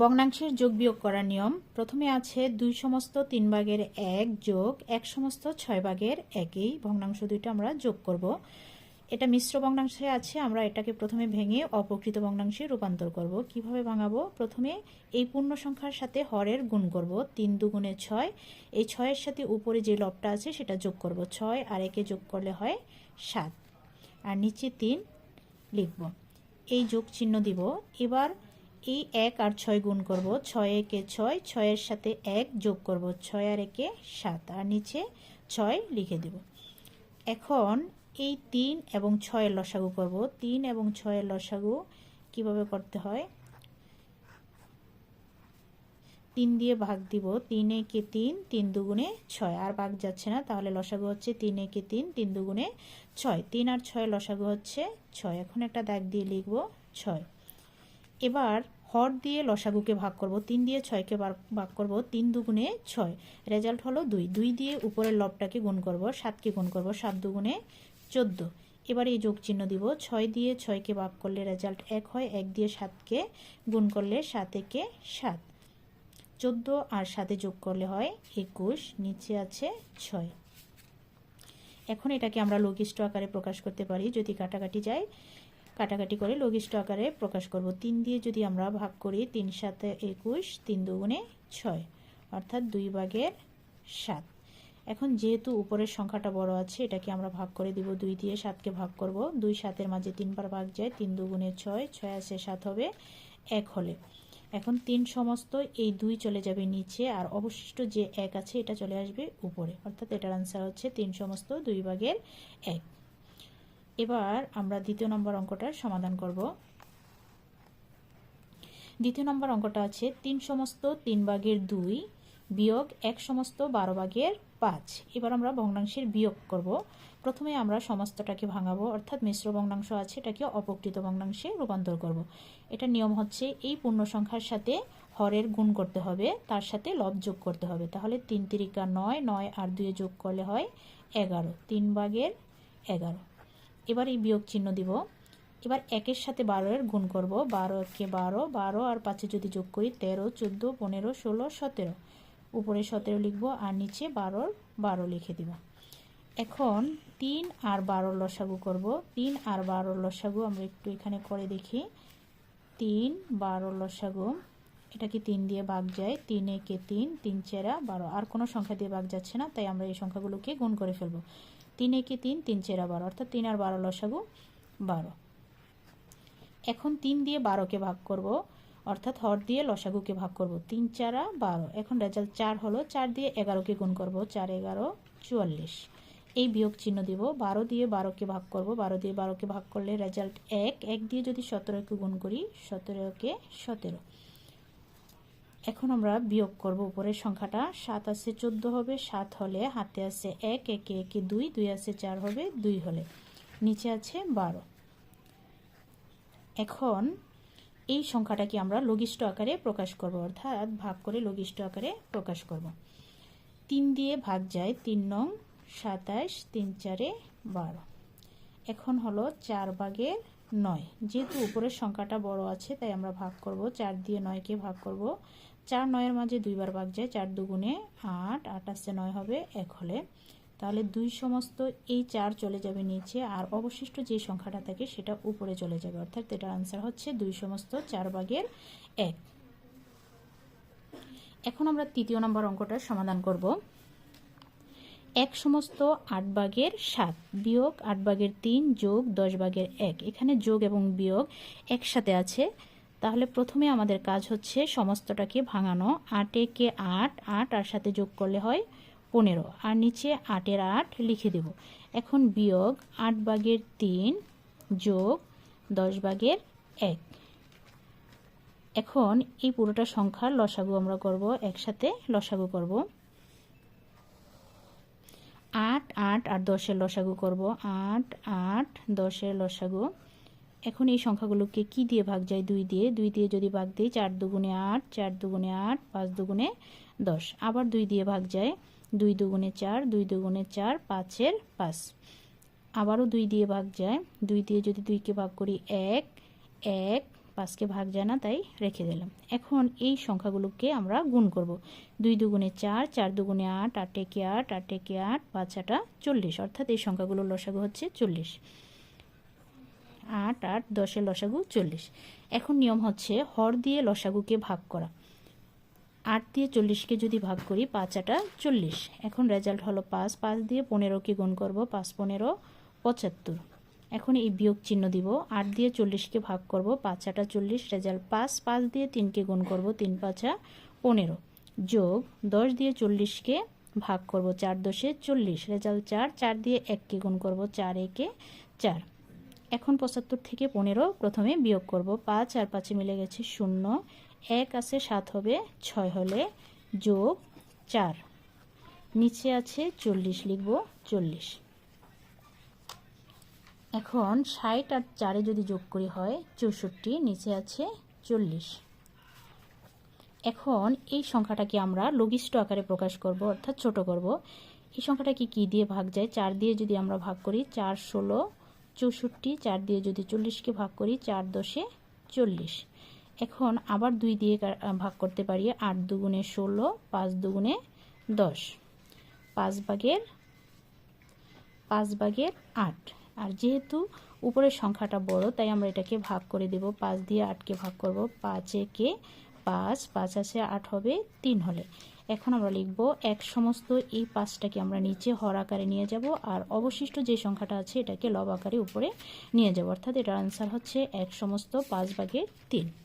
ভগ্নাংশের যোগ বিয়োগ করার নিয়ম। প্রথমে আছে দুই সমস্ত তিন ভাগের এক যোগ, এক সমস্ত ছয় ভাগের একই ভগ্নাংশ দুইটা আমরা যোগ করব। এটা মিশ্র ভগ্নাংশে আছে, আমরা এটাকে প্রথমে ভেঙে অপকৃত ভগ্নাংশে রূপান্তর করব। কীভাবে ভাঙাবো? প্রথমে এই পূর্ণ সংখ্যার সাথে হরের গুণ করব, তিন দুগুণে ছয়। এই ছয়ের সাথে উপরে যে লবটা আছে, সেটা যোগ করব ছয়, আর একে যোগ করলে হয় সাত। আর নিচে তিন লিখব। এই যোগ চিহ্ন দিব। এবার এই এক আর ছয় গুণ করব, ছয় একে ছয়, ছয়ের সাথে এক যোগ করব, ছয় আর একে সাত। আর নিচে ছয় লিখে দেব। এখন এই তিন এবং ছয়ের লসাগু করব। তিন এবং ছয়ের লসাগু কীভাবে করতে হয়? তিন দিয়ে ভাগ দিব, তিন একে তিন তিন দুগুণে ছয়। আর ভাগ যাচ্ছে না, তাহলে লসাগু হচ্ছে তিন একে তিন তিন দুগুণে ছয়। তিন আর ছয় লসাগু হচ্ছে ছয়। এখন একটা দাগ দিয়ে লিখব, ছয়। এবার হর দিয়ে লসাগুকে ভাগ করব, তিন দিয়ে ছয়কে ভাগ করব, তিন দুগুণে ছয়। রেজাল্ট হলো দুই। দুই দিয়ে উপরের লবটাকে গুণ করব, সাতকে গুণ করব, সাত দুগুণে চোদ্দ। এবার এই যোগ চিহ্ন দিব। ছয় দিয়ে ছয়কে ভাগ করলে রেজাল্ট এক হয়, এক দিয়ে সাতকে গুণ করলে সাত একে সাত। চোদ্দ আর সাথে যোগ করলে হয় একুশ, নিচে আছে ছয়। এখন এটাকে আমরা লঘিষ্ঠ আকারে প্রকাশ করতে পারি, যদি কাটাকাটি যায়। কাটাকাটি করে লঘিষ্ঠ আকারে প্রকাশ করব। তিন দিয়ে যদি আমরা ভাগ করি, তিন সাথে একুশ, তিন দুগুণে ছয়, অর্থাৎ দুই ভাগের সাত। এখন যেহেতু উপরের সংখ্যাটা বড় আছে, এটাকে আমরা ভাগ করে দিব। দুই দিয়ে সাতকে ভাগ করব। দুই সাতের মাঝে তিনবার ভাগ যায়, তিন দুগুণে ছয় ছয় আসে সাত হবে এক হলে। এখন তিন সমস্ত এই দুই চলে যাবে নিচে, আর অবশিষ্ট যে এক আছে, এটা চলে আসবে উপরে। অর্থাৎ এটার আনসার হচ্ছে তিন সমস্ত দুই ভাগের এক। এবার আমরা দ্বিতীয় নম্বর অঙ্কটার সমাধান করব। দ্বিতীয় নম্বর অঙ্কটা আছে তিন সমস্ত তিন ভাগের দুই বিয়োগ এক সমস্ত বারো ভাগের পাঁচ। এবার আমরা ভগ্নাংশের বিয়োগ করব। প্রথমে আমরা সমস্তটাকে ভাঙাবো, অর্থাৎ মিশ্র ভগ্নাংশ আছে, এটাকে অপকৃত ভগ্নাংশে রূপান্তর করব। এটা নিয়ম হচ্ছে এই পূর্ণ সংখ্যার সাথে হরের গুণ করতে হবে, তার সাথে লব যোগ করতে হবে। তাহলে তিন তিরিকা নয় নয় আর দুয়ে যোগ করলে হয় এগারো, তিন ভাগের এগারো। এবার এই বিয়োগ চিহ্ন দিব। এবার একের সাথে বারোর গুণ করব। বারো একে বারো বারো আর পাঁচে যদি যোগ করি, তেরো, চোদ্দ, পনেরো, ষোলো, সতেরো। উপরে সতেরো লিখব আর নিচে বারোর বারো লিখে দিব। এখন তিন আর বারোর লসাগু করব। তিন আর বারোর লসাগু আমরা একটু এখানে করে দেখি। তিন, বারোর লসাগু, এটা কি তিন দিয়ে ভাগ যায়? তিন একে তিন তিন চেরা বারো। আর কোনো সংখ্যা দিয়ে ভাগ যাচ্ছে না, তাই আমরা এই সংখ্যাগুলোকে গুণ করে ফেলব। তিন একে তিন? তিন চেরা বারো। অর্থাৎ তিন আর বারো লসাগু বারো। এখন তিন দিয়ে বারোকে ভাগ করব, অর্থাৎ হর দিয়ে লসাগুকে ভাগ করব, তিন চারা বারো। এখন রেজাল্ট চার হলো, চার দিয়ে এগারোকে গুণ করব, চার এগারো চুয়াল্লিশ। এই বিয়োগ চিহ্ন দিব, বারো দিয়ে বারোকে ভাগ করব, বারো দিয়ে বারোকে ভাগ করলে রেজাল্ট এক এক দিয়ে যদি সতেরোকে গুণ করি, সতেরোকে সতেরো। এখন আমরা বিয়োগ করব উপরের সংখ্যাটা। সাত আছে চোদ্দ হবে, সাত হলে হাতে আছে এক, একে একে দুই দুই আছে চার হবে, দুই হলে নিচে আছে বারো। এখন এই সংখ্যাটাকে আমরা লঘিষ্ঠ আকারে প্রকাশ করব, অর্থাৎ ভাগ করে লঘিষ্ঠ আকারে প্রকাশ করব। তিন দিয়ে ভাগ যায় তিন নং সাতাশ, তিন চারে বারো। এখন হলো চার ভাগের নয়। যেহেতু উপরের সংখ্যাটা বড় আছে, তাই আমরা ভাগ করব, চার দিয়ে নয়কে ভাগ করব চার নয়ের মাঝে দুইবার ভাগ যায়, চার দুগুণে আট আট আসছে নয় হবে এক হলে। তাহলে দুই সমস্ত এই চার চলে যাবে নিচে, আর অবশিষ্ট যে সংখ্যাটা থাকে সেটা উপরে চলে যাবে। অর্থাৎ এটার আনসার হচ্ছে দুই সমস্ত চার ভাগের এক। এখন আমরা তৃতীয় নম্বর অঙ্কটার সমাধান করব। এক সমস্ত আট ভাগের সাত বিয়োগ আট ভাগের তিন যোগ দশ ভাগের এক। এখানে যোগ এবং বিয়োগ একসাথে আছে। তাহলে প্রথমে আমাদের কাজ হচ্ছে সমস্তটাকে ভাঙানো। আট একে আট আট আর সাথে যোগ করলে হয় পনেরো। আর নিচে আটের আট লিখে দেব। এখন বিয়োগ আট ভাগের তিন যোগ দশ ভাগের এক। এখন এই পুরোটা সংখ্যার লসাগু আমরা করব, একসাথে লসাগু করব। আট আট আর দশের লসাগু করব। আট আট, দশের লসাগু। এখন এই সংখ্যাগুলোকে কি দিয়ে ভাগ যায়? দুই দিয়ে। দুই দিয়ে যদি ভাগ দিই, চার দুগুণে আট, চার দুগুণে আট, পাঁচ দুগুণে দশ। আবার দুই দিয়ে ভাগ যায়, দুই দুগুণে চার, দুই দুগুণে চার, পাঁচের পাঁচ। আবারও দুই দিয়ে ভাগ যায়। দুই দিয়ে যদি দুইকে ভাগ করি, এক এক, পাঁচকে ভাগ যায় না, তাই রেখে দিলাম। এখন এই সংখ্যাগুলোকে আমরা গুণ করব। দুই দুগুণে চার চার দুগুণে আট আট একে আট আট একে আট, পাঁচ আটা চল্লিশ। অর্থাৎ এই সংখ্যাগুলোর লসাগু হচ্ছে চল্লিশ। আট আট দশের লসাগু চল্লিশ। এখন নিয়ম হচ্ছে হর দিয়ে লসাগুকে ভাগ করা। আট দিয়ে চল্লিশকে যদি ভাগ করি, পাঁচ আটা চল্লিশ। এখন রেজাল্ট হলো পাঁচ পাঁচ দিয়ে পনেরোকে গুণ করব, পাঁচ পনেরো পঁচাত্তর। এখন এই বিয়োগ চিহ্ন দিব। আট দিয়ে চল্লিশকে ভাগ করব, পাঁচ আটা চল্লিশ রেজাল্ট পাঁচ পাঁচ দিয়ে তিনকে গুণ করব, তিন, পাঁচা পনেরো। যোগ দশ দিয়ে চল্লিশকে ভাগ করব, চার দশে চল্লিশ। রেজাল্ট চার চার দিয়ে এককে গুণ করব, চার, একে চার। এখন পঁচাত্তর থেকে পনেরো প্রথমে বিয়োগ করব। পাঁচ আর পাঁচে মিলে গেছে শূন্য। এক আছে সাত হবে, ছয় হলে যোগ চার। নিচে আছে চল্লিশ, লিখব চল্লিশ। এখন ষাট আর চারে যদি যোগ করি হয় চৌষট্টি, নিচে আছে চল্লিশ। এখন এই সংখ্যাটাকে আমরা লঘিষ্ঠ আকারে প্রকাশ করব, অর্থাৎ ছোট করব। এই সংখ্যাটাকে কি দিয়ে ভাগ যায়? চার দিয়ে যদি আমরা ভাগ করি, চার, ষোলো চৌষট্টি, চার দিয়ে যদি চল্লিশকে ভাগ করি, চার দশে চল্লিশ। এখন আবার দুই দিয়ে ভাগ করতে পারি, আট দুগুণে ষোলো, পাঁচ দুগুণে দশ। পাঁচ ভাগের পাঁচ ভাগের আট। আর যেহেতু উপরের সংখ্যাটা বড়, তাই আমরা এটাকে ভাগ করে দেব। পাঁচ দিয়ে আটকে ভাগ করব পাঁচ একে পাঁচ পাঁচ আছে আট হবে তিন হলে। এখন আমরা লিখব এক সমস্ত এই পাঁচটাকে আমরা নিচে হর আকারে নিয়ে যাব আর অবশিষ্ট যে সংখ্যাটা আছে এটাকে লব আকারে উপরে নিয়ে যাব। অর্থাৎ এটার আনসার হচ্ছে এক সমস্ত পাঁচ ভাগের তিন।